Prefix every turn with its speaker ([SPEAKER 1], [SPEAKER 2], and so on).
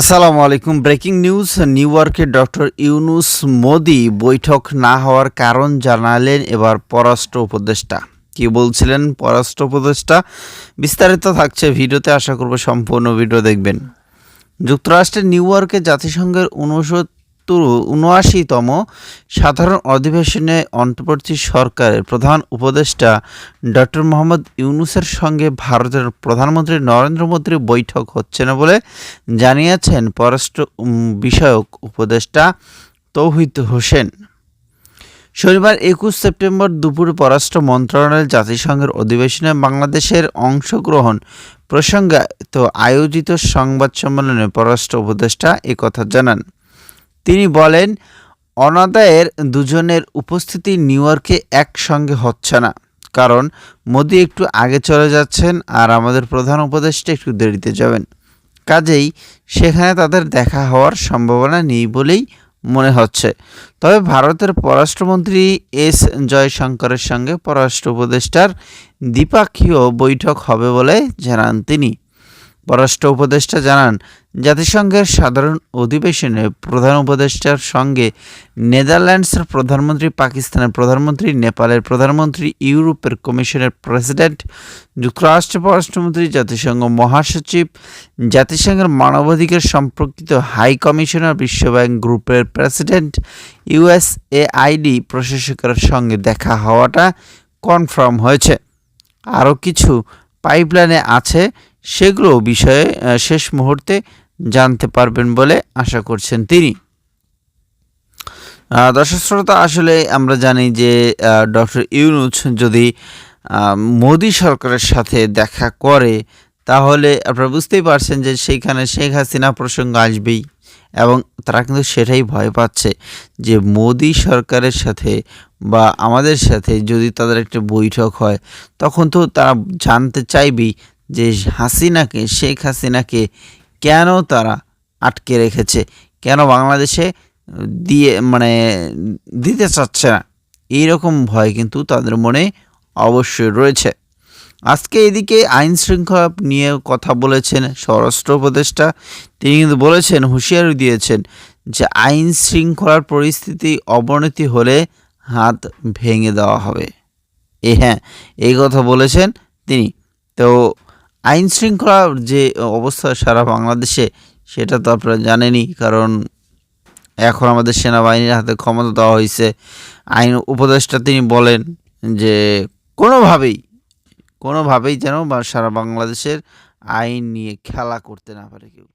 [SPEAKER 1] আসসালামু আলাইকুম। Breaking news, নিউ ইয়র্কে ডক্টর ইউনুস মোদি বৈঠক না হওয়ার কারণ জানালেন এবার পররাষ্ট্র উপদেষ্টা। কি বলছিলেন পররাষ্ট্র উপদেষ্টা? বিস্তারিত থাকছে ভিডিওতে, আশা করব সম্পূর্ণ ভিডিও দেখবেন। যুক্তরাষ্ট্রের নিউ ইয়র্কে জাতিসংঘের উনআশিতম সাধারণ অধিবেশনে অন্তর্বর্তী সরকারের প্রধান উপদেষ্টা ডক্টর মোহাম্মদ ইউনুসের সঙ্গে ভারতের প্রধানমন্ত্রী নরেন্দ্র মোদীর বৈঠক হচ্ছে না বলে জানিয়েছেন পররাষ্ট্র বিষয়ক উপদেষ্টা তৌহিদ হোসেন। শনিবার একুশ সেপ্টেম্বর দুপুরে পররাষ্ট্র মন্ত্রণালয়ের জাতিসংঘের অধিবেশনে বাংলাদেশের অংশগ্রহণ প্রসঙ্গে তো আয়োজিত সংবাদ সম্মেলনে পররাষ্ট্র উপদেষ্টা একথা জানান। তিনি বলেন, অনাদায়ের দুজনের উপস্থিতি নিউ ইয়র্কে একসঙ্গে হচ্ছে না। কারণ মোদি একটু আগে চলে যাচ্ছেন আর আমাদের প্রধান উপদেষ্টা একটু দেরিতে যাবেন। কাজেই সেখানে তাদের দেখা হওয়ার সম্ভাবনা নেই বলেই মনে হচ্ছে। তবে ভারতের পররাষ্ট্রমন্ত্রী এস জয়শঙ্করের সঙ্গে পররাষ্ট্র উপদেষ্টার দ্বিপাক্ষীয় বৈঠক হবে বলে জানান তিনি। পররাষ্ট্র উপদেষ্টা জানান, জাতিসংঘের সাধারণ অধিবেশনে প্রধান উপদেষ্টার সঙ্গে নেদারল্যান্ডসের প্রধানমন্ত্রী, পাকিস্তানের প্রধানমন্ত্রী, নেপালের প্রধানমন্ত্রী, ইউরোপের কমিশনের প্রেসিডেন্ট যুক্তরাষ্ট্রের পররাষ্ট্রমন্ত্রী, জাতিসংঘ মহাসচিব, জাতিসংঘের মানবাধিকার সম্পর্কিত হাই কমিশনার, বিশ্বব্যাংক গ্রুপের প্রেসিডেন্ট ইউএসএআইডি প্রশাসকের সঙ্গে দেখা হওয়াটা কনফার্ম হয়েছে। আরও কিছু পাইপলাইনে আছে, সেগুলো বিষয়ে শেষ মুহূর্তে জানতে পারবেন বলে আশা করছেন তিনি। দর্শক শ্রোতা, আসলে আমরা জানি যে ডক্টর ইউনুস যদি মোদী সরকারের সাথে দেখা করে, তাহলে আপনারা বুঝতেই পারছেন যে সেইখানে শেখ হাসিনা প্রসঙ্গ আসবেই। এবং তারা কিন্তু সেটাই ভয় পাচ্ছে যে মোদী সরকারের সাথে বা আমাদের সাথে যদি তাদের একটা বৈঠক হয়, তখন তো তারা জানতে চাইবেই যে হাসিনাকে, শেখ হাসিনাকে কেন তারা আটকে রেখেছে? কেন বাংলাদেশে দিয়ে মানে দিতে চাচ্ছে না? এইরকম ভয় কিন্তু তাদের মনে অবশ্যই রয়েছে। আজকে এদিকে আইন শৃঙ্খলা নিয়ে কথা বলেছেন স্বরাষ্ট্র উপদেষ্টা। তিনি কিন্তু বলেছেন, হুঁশিয়ারি দিয়েছেন যে আইন শৃঙ্খলার পরিস্থিতি অবনতি হলে হাত ভেঙে দেওয়া হবে। এ হ্যাঁ এই কথা বলেছেন তিনি। তো আইন শৃঙ্খলার যে অবস্থা সারা বাংলাদেশে, সেটা তো আপনারা জানেনই, কারণ এখন আমাদের সেনাবাহিনীর হাতে ক্ষমতা দেওয়া হয়েছে। আইন উপদেষ্টা তিনি বলেন যে কোনোভাবেই কোনোভাবেই যেন সারা বাংলাদেশের আইন নিয়ে খেলা করতে না পারে কেউ।